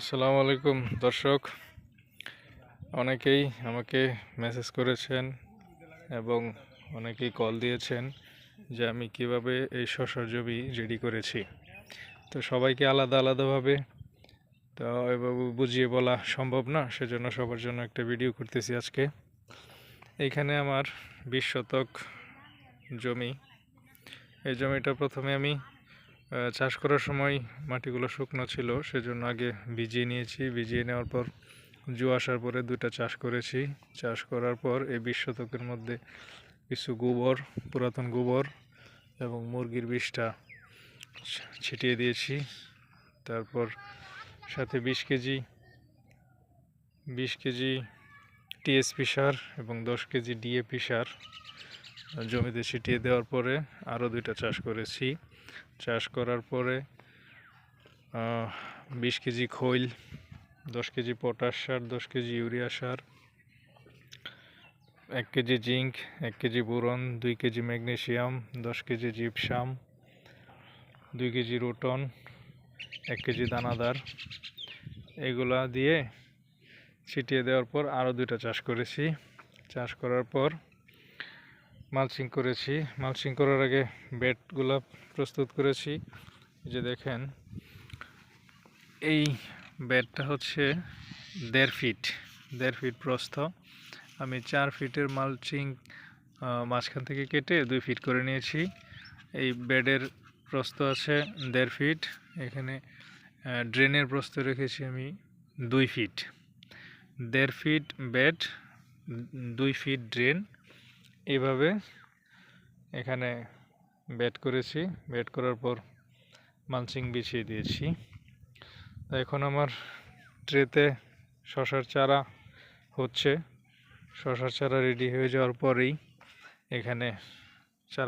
আসসালামু আলাইকুম, দর্শক। অনেকেই আমাকে মেসেজ করেছেন এবং অনেকেই কল দিয়েছেন যে আমি কীভাবে এই শস্যর জমি রেডি করেছি। তো সবাইকে আলাদা আলাদাভাবে তো এভাবে বুঝিয়ে বলা সম্ভব না, সেজন্য সবার জন্য একটা ভিডিও করতেছি আজকে। এইখানে আমার বিশ শতক জমি। এই জমিটা প্রথমে আমি চাষ করার সময় মাটিগুলো শুকনো ছিল, সেজন্য আগে ভিজিয়ে নিয়েছি। ভিজিয়ে নেওয়ার পর জু আসার পরে দুটা চাষ করেছি। চাষ করার পর এই বিশ শতকের মধ্যে কিছু গোবর, পুরাতন গোবর এবং মুরগির বিষটা ছিটিয়ে দিয়েছি। তারপর সাথে বিশ কেজি বিশ কেজি টিএসপি সার এবং দশ কেজি ডিএপি সার জমিতে ছিটিয়ে দেওয়ার পরে আরও দুইটা চাষ করেছি। চাষ করার পরে বিশ কেজি খৈল, দশ কেজি পটাশ সার, দশ কেজি ইউরিয়া সার, এক কেজি জিঙ্ক, এক কেজি বোরন, দুই কেজি ম্যাগনেশিয়াম, দশ কেজি জিপসাম, দুই কেজি রোটন, এক কেজি দানাদার। এগুলা দিয়ে ছিটিয়ে দেওয়ার পর আরও দুইটা চাষ করেছি। চাষ করার পর মালচিং করেছি। মালচিং করার আগে বেডগুলো প্রস্তুত করেছি। যে দেখেন, এই বেডটা হচ্ছে দেড় ফিট দেড় ফিট প্রস্থ। আমি চার ফিটের মালচিং মাঝখান থেকে কেটে দুই ফিট করে নিয়েছি। এই বেডের প্রস্থ আছে দেড় ফিট। এখানে ড্রেনের প্রস্থ রেখেছি আমি দুই ফিট। দেড় ফিট বেড, দুই ফিট ড্রেন। এইভাবে এখানে বেড করেছি। বেড করার পর মালচিং বিছিয়ে দিয়েছি। তো এখন আমার ট্রেতে শশার চারা হচ্ছে। শশার চারা রেডি হয়ে যাওয়ার পরেই এখানে